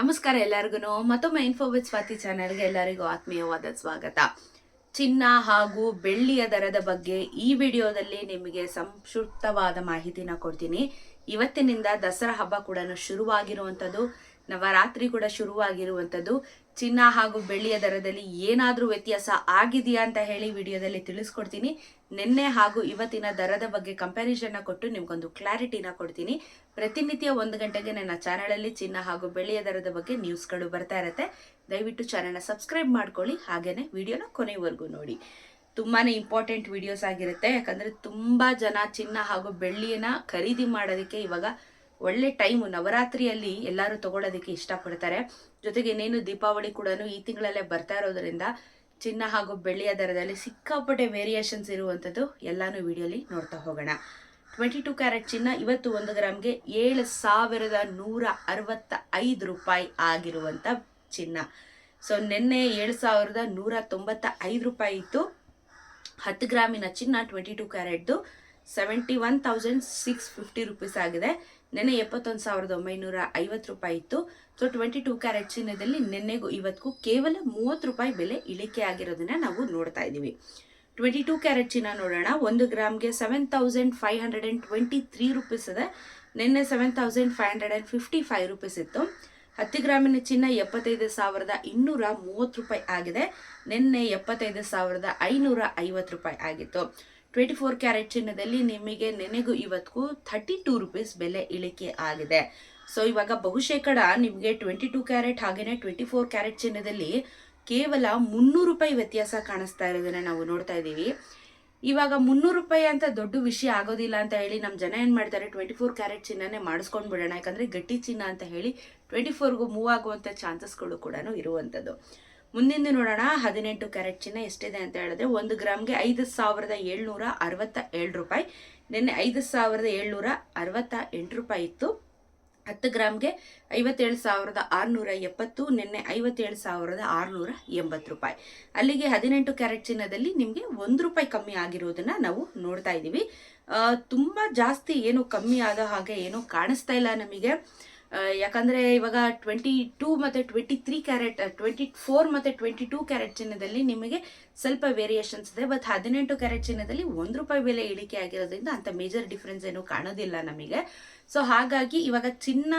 ನಮಸ್ಕಾರ ಎಲ್ಲರಿಗೂ ಮತ್ತೊಮ್ಮೆ ಇನ್ಫೋ ವಿತ್ ಸ್ವಾತಿ ಚಾನೆಲ್ಗೆ ಎಲ್ಲರಿಗೂ ಆತ್ಮೀಯವಾದ ಸ್ವಾಗತ. ಚಿನ್ನ ಹಾಗೂ ಬೆಳ್ಳಿಯ ದರದ ಬಗ್ಗೆ ಈ ವಿಡಿಯೋದಲ್ಲಿ ನಿಮಗೆ ಸಂಕ್ಷಿಪ್ತವಾದ ಮಾಹಿತಿನ ಕೊಡ್ತೀನಿ. ಇವತ್ತಿನಿಂದ ದಸರಾ ಹಬ್ಬ ಕೂಡ ಶುರುವಾಗಿರುವಂಥದ್ದು, ನವರಾತ್ರಿ ಕೂಡ ಶುರುವಾಗಿರುವಂಥದ್ದು. ಚಿನ್ನ ಹಾಗೂ ಬೆಳ್ಳಿಯ ದರದಲ್ಲಿ ಏನಾದರೂ ವ್ಯತ್ಯಾಸ ಆಗಿದೆಯಾ ಅಂತ ಹೇಳಿ ವಿಡಿಯೋದಲ್ಲಿ ತಿಳಿಸ್ಕೊಡ್ತೀನಿ. ನಿನ್ನೆ ಹಾಗೂ ಇವತ್ತಿನ ದರದ ಬಗ್ಗೆ ಕಂಪ್ಯಾರಿಸನ್ನ ಕೊಟ್ಟು ನಿಮ್ಗೊಂದು ಕ್ಲಾರಿಟಿನ ಕೊಡ್ತೀನಿ. ಪ್ರತಿನಿತ್ಯ ಒಂದು ಗಂಟೆಗೆ ನನ್ನ ಚಾನಲಲ್ಲಿ ಚಿನ್ನ ಹಾಗೂ ಬೆಳ್ಳಿಯ ದರದ ಬಗ್ಗೆ ನ್ಯೂಸ್ಗಳು ಬರ್ತಾ ಇರುತ್ತೆ. ದಯವಿಟ್ಟು ಚಾನಲ್ನ ಸಬ್ಸ್ಕ್ರೈಬ್ ಮಾಡ್ಕೊಳ್ಳಿ. ಹಾಗೇನೆ ವಿಡಿಯೋನ ಕೊನೆವರೆಗೂ ನೋಡಿ. ತುಂಬಾ ಇಂಪಾರ್ಟೆಂಟ್ ವಿಡಿಯೋಸ್ ಆಗಿರುತ್ತೆ. ಯಾಕಂದ್ರೆ ತುಂಬಾ ಜನ ಚಿನ್ನ ಹಾಗೂ ಬೆಳ್ಳಿಯನ್ನ ಖರೀದಿ ಮಾಡೋದಕ್ಕೆ ಇವಾಗ ಒಳ್ಳೆ ಟೈಮು ನವರಾತ್ರಿಯಲ್ಲಿ ಎಲ್ಲರೂ ತಗೊಳ್ಳೋದಕ್ಕೆ ಇಷ್ಟಪಡ್ತಾರೆ. ಜೊತೆಗೆ ಇನ್ನೇನು ದೀಪಾವಳಿ ಕೂಡ ಈ ತಿಂಗಳಲ್ಲೇ ಬರ್ತಾ ಇರೋದ್ರಿಂದ ಚಿನ್ನ ಹಾಗೂ ಬೆಳ್ಳಿಯ ದರದಲ್ಲಿ ಸಿಕ್ಕಾಪಟ್ಟೆ ವೇರಿಯೇಷನ್ಸ್ ಇರುವಂಥದ್ದು ಎಲ್ಲಾನು ವಿಡಿಯೋಲಿ ನೋಡ್ತಾ ಹೋಗೋಣ. ಟ್ವೆಂಟಿ ಟು ಕ್ಯಾರೆಟ್ ಚಿನ್ನ ಇವತ್ತು ಒಂದು ಗ್ರಾಮ್ಗೆ ಏಳು ಸಾವಿರದ ನೂರ ಅರವತ್ತ ಐದು ರೂಪಾಯಿ ಆಗಿರುವಂಥ ಚಿನ್ನ. ಸೊ ನಿನ್ನೆ ಏಳು ಸಾವಿರದ ನೂರ ತೊಂಬತ್ತ ಐದು ರೂಪಾಯಿ ಇತ್ತು. ಹತ್ತು ಗ್ರಾಮಿನ ಚಿನ್ನ twenty two ಕ್ಯಾರೆಟ್ದು seventy one thousand six fifty rupees ಆಗಿದೆ. ನೆನ್ನೆ ಎಪ್ಪತ್ತೊಂದು ಸಾವಿರದ ಒಂಬೈನೂರ ಐವತ್ತು ರೂಪಾಯಿ ಇತ್ತು. ಸೊ ಟ್ವೆಂಟಿ ಟೂ ಕ್ಯಾರೆಟ್ ಚಿನ್ನದಲ್ಲಿ ನಿನ್ನೆಗೂ ಇವತ್ತಿಗೂ ಕೇವಲ ಮೂವತ್ತು ರೂಪಾಯಿ ಬೆಲೆ ಇಳಿಕೆ ಆಗಿರೋದನ್ನ ನಾವು ನೋಡ್ತಾ ಇದ್ದೀವಿ ಟ್ವೆಂಟಿ ಟೂ ಕ್ಯಾರೆಟ್ ಚಿನ್ನ ನೋಡೋಣ. ಒಂದು ಗ್ರಾಮ್ಗೆ seven thousand five hundred and twenty three rupees ಇದೆ. ನಿನ್ನೆ seven thousand five hundred and fifty five rupees ಇತ್ತು. ಹತ್ತು ಗ್ರಾಮಿನ ಚಿನ್ನ ಎಪ್ಪತ್ತೈದು ಸಾವಿರದ ಇನ್ನೂರ ಮೂವತ್ತು ರೂಪಾಯಿ ಆಗಿದೆ. ನಿನ್ನೆ ಎಪ್ಪತ್ತೈದು ಸಾವಿರದ ಐನೂರ ಐವತ್ತು ರೂಪಾಯಿ ಆಗಿತ್ತು. ಟ್ವೆಂಟಿ ಫೋರ್ ಕ್ಯಾರೆಟ್ ಚಿನ್ನದಲ್ಲಿ ನಿಮಗೆ ನೆನೆಗೂ ಇವತ್ತಿಗೂ ಥರ್ಟಿ ಟೂ ರುಪೀಸ್ ಬೆಲೆ ಇಳಿಕೆ ಆಗಿದೆ. ಸೊ ಇವಾಗ ಬಹುಶೇಕಡ ನಿಮಗೆ ಟ್ವೆಂಟಿ ಟೂ ಕ್ಯಾರೆಟ್ ಹಾಗೆಯೇ ಟ್ವೆಂಟಿ ಫೋರ್ ಕ್ಯಾರೆಟ್ ಚಿನ್ನದಲ್ಲಿ ಕೇವಲ ಮುನ್ನೂರು ರೂಪಾಯಿ ವ್ಯತ್ಯಾಸ ಕಾಣಿಸ್ತಾ ಇರೋದನ್ನ ನಾವು ನೋಡ್ತಾ ಇದ್ದೀವಿ. ಇವಾಗ ಮುನ್ನೂರು ರೂಪಾಯಿ ಅಂತ ದೊಡ್ಡ ವಿಷಯ ಆಗೋದಿಲ್ಲ ಅಂತ ಹೇಳಿ ನಮ್ಮ ಜನ ಏನು ಮಾಡ್ತಾರೆ ಟ್ವೆಂಟಿ ಫೋರ್ ಕ್ಯಾರೆಟ್ ಚಿನ್ನನೇ ಮಾಡಿಸ್ಕೊಂಡು ಬಿಡೋಣ. ಯಾಕಂದರೆ ಗಟ್ಟಿ ಚಿನ್ನ ಅಂತ ಹೇಳಿ ಟ್ವೆಂಟಿ ಫೋರ್ಗೂ ಮೂವ್ ಆಗುವಂಥ ಚಾನ್ಸಸ್ಗಳು ಕೂಡ ಇರುವಂಥದ್ದು. ಮುಂದಿನ ನೋಡೋಣ, ಹದಿನೆಂಟು ಕ್ಯಾರೆಟ್ ಚಿನ್ನ ಎಷ್ಟಿದೆ ಅಂತ ಹೇಳಿದ್ರೆ ಒಂದು ಗ್ರಾಮ್ಗೆ ಐದು ಸಾವಿರದ ಏಳ್ನೂರ ಅರವತ್ತ ಏಳು ರೂಪಾಯಿ. ನಿನ್ನೆ ಐದು ಸಾವಿರದ ಏಳ್ನೂರ ಅರವತ್ತ ಎಂಟು ರೂಪಾಯಿ ಇತ್ತು. ಹತ್ತು ಗ್ರಾಮ್ಗೆ ಐವತ್ತೇಳು ಸಾವಿರದ ಆರುನೂರ ಎಪ್ಪತ್ತು, ನಿನ್ನೆ ಐವತ್ತೇಳು ಸಾವಿರದ ಆರುನೂರ ಎಂಬತ್ತು ರೂಪಾಯಿ. ಅಲ್ಲಿಗೆ ಹದಿನೆಂಟು ಕ್ಯಾರೆಟ್ ಚಿನ್ನದಲ್ಲಿ ನಿಮಗೆ ಒಂದು ರೂಪಾಯಿ ಕಮ್ಮಿ ಆಗಿರೋದನ್ನ ನಾವು ನೋಡ್ತಾ ಇದ್ದೀವಿ ತುಂಬ ಜಾಸ್ತಿ ಏನು ಕಮ್ಮಿ ಆದ ಹಾಗೆ ಏನೂ ಕಾಣಿಸ್ತಾ ಇಲ್ಲ ನಮಗೆ. ಯಾಕಂದರೆ ಇವಾಗ ಟ್ವೆಂಟಿ ಟೂ ಮತ್ತು twenty three carat twenty four ಮತ್ತು ಟ್ವೆಂಟಿ ಟೂ ಕ್ಯಾರೆಟ್ ಚಿನ್ನದಲ್ಲಿ ನಿಮಗೆ ಸ್ವಲ್ಪ ವೇರಿಯೇಷನ್ಸ್ ಇದೆ. ಬಟ್ ಹದಿನೆಂಟು ಕ್ಯಾರೆಟ್ ಚಿನ್ನದಲ್ಲಿ ಒಂದು ರೂಪಾಯಿ ಬೆಲೆ ಇಳಿಕೆ ಆಗಿರೋದ್ರಿಂದ ಅಂಥ ಮೇಜರ್ ಡಿಫ್ರೆನ್ಸ್ ಏನು ಕಾಣೋದಿಲ್ಲ ನಮಗೆ. ಸೊ ಹಾಗಾಗಿ ಇವಾಗ ಚಿನ್ನ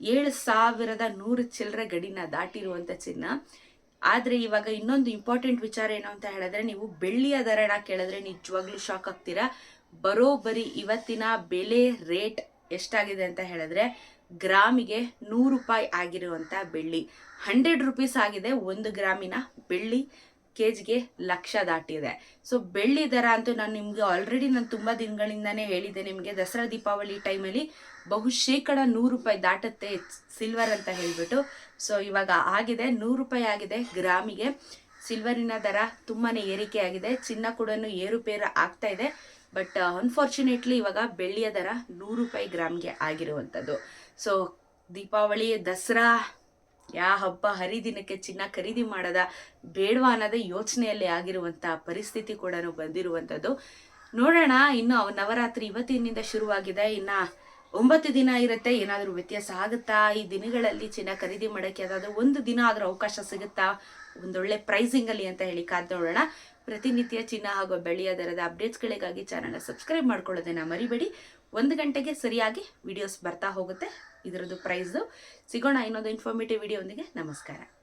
ಏಳು ಸಾವಿರದ ನೂರು ಚಿಲ್ಲರೆ ಗಡಿನ ದಾಟಿರುವಂಥ ಚಿನ್ನ. ಆದರೆ ಇವಾಗ ಇನ್ನೊಂದು ಇಂಪಾರ್ಟೆಂಟ್ ವಿಚಾರ ಏನು ಅಂತ ಹೇಳಿದ್ರೆ ನೀವು ಬೆಳ್ಳಿಯ ದರಣ ಕೇಳಿದ್ರೆ ನಿಜವಾಗ್ಲೂ ಶಾಕ್ ಆಗ್ತೀರಾ. ಬರೋಬರಿ ಇವತ್ತಿನ ಬೆಲೆ ರೇಟ್ ಎಷ್ಟಾಗಿದೆ ಅಂತ ಹೇಳಿದ್ರೆ ಗ್ರಾಮಿಗೆ ನೂರು ರೂಪಾಯಿ ಆಗಿರುವಂಥ ಬೆಳ್ಳಿ. ಹಂಡ್ರೆಡ್ ರುಪೀಸ್ ಆಗಿದೆ, ಒಂದು ಗ್ರಾಮಿನ ಬೆಳ್ಳಿ ಕೆ ಜಿಗೆ ಲಕ್ಷ ದಾಟಿದೆ. ಸೊ ಬೆಳ್ಳಿ ದರ ಅಂತೂ ನಾನು ನಿಮಗೆ ಆಲ್ರೆಡಿ ನಾನು ತುಂಬ ದಿನಗಳಿಂದನೇ ಹೇಳಿದ್ದೆ ನಿಮಗೆ. ದಸರಾ ದೀಪಾವಳಿ ಟೈಮಲ್ಲಿ ಬಹು ಶೇಕಡ ನೂರು ರೂಪಾಯಿ ದಾಟುತ್ತೆ ಸಿಲ್ವರ್ ಅಂತ ಹೇಳಿಬಿಟ್ಟು. ಸೊ ಇವಾಗ ಆಗಿದೆ, ನೂರು ರೂಪಾಯಿ ಆಗಿದೆ ಗ್ರಾಮಿಗೆ. ಸಿಲ್ವರಿನ ದರ ತುಂಬಾ ಏರಿಕೆ ಆಗಿದೆ. ಚಿನ್ನ ಕೂಡ ಏರುಪೇರು ಆಗ್ತಾ ಇದೆ. ಬಟ್ ಅನ್ಫಾರ್ಚುನೇಟ್ಲಿ ಇವಾಗ ಬೆಳ್ಳಿಯ ದರ ನೂರು ರೂಪಾಯಿ ಗ್ರಾಮ್ಗೆ ಆಗಿರುವಂಥದ್ದು ಸೊ ದೀಪಾವಳಿ, ದಸರಾ, ಯಾ ಹಬ್ಬ ಹರಿದಿನಕ್ಕೆ ಚಿನ್ನ ಖರೀದಿ ಮಾಡದ ಬೇಡವಾ ಅನ್ನೋದೇ ಯೋಚನೆಯಲ್ಲಿ ಆಗಿರುವಂಥ ಪರಿಸ್ಥಿತಿ ಕೂಡ ಬಂದಿರುವಂಥದ್ದು. ನೋಡೋಣ, ಇನ್ನು ನವರಾತ್ರಿ ಇವತ್ತಿನಿಂದ ಶುರುವಾಗಿದೆ. ಇನ್ನು ಒಂಬತ್ತು ದಿನ ಇರುತ್ತೆ. ಏನಾದರೂ ವ್ಯತ್ಯಾಸ ಆಗುತ್ತಾ? ಈ ದಿನಗಳಲ್ಲಿ ಚಿನ್ನ ಖರೀದಿ ಮಾಡೋಕ್ಕೆ ಅದಾದರೂ ಒಂದು ದಿನ ಆದರೂ ಅವಕಾಶ ಸಿಗುತ್ತಾ? ಒಂದೊಳ್ಳೆ ಪ್ರೈಸಿಂಗಲ್ಲಿ ಅಂತ ಹೇಳಿ ಕಾದ್ ನೋಡೋಣ. ಪ್ರತಿನಿತ್ಯ ಚಿನ್ನ ಹಾಗೂ ಬೆಳ್ಳಿಯ ದರದ ಅಪ್ಡೇಟ್ಸ್ಗಳಿಗಾಗಿ ಚಾನಲ್ನ ಸಬ್ಸ್ಕ್ರೈಬ್ ಮಾಡ್ಕೊಳ್ಳೋದನ್ನ ಮರಿಬೇಡಿ. ಒಂದು ಗಂಟೆಗೆ ಸರಿಯಾಗಿ ವಿಡಿಯೋಸ್ ಬರ್ತಾ ಹೋಗುತ್ತೆ. ಇದರದ್ದು ಪ್ರೈಸು ಸಿಗೋಣ ಇನ್ನೊಂದು ಇನ್ಫಾರ್ಮೇಟಿವ್ ವಿಡಿಯೋ ಒಂದಿಗೆ. ನಮಸ್ಕಾರ.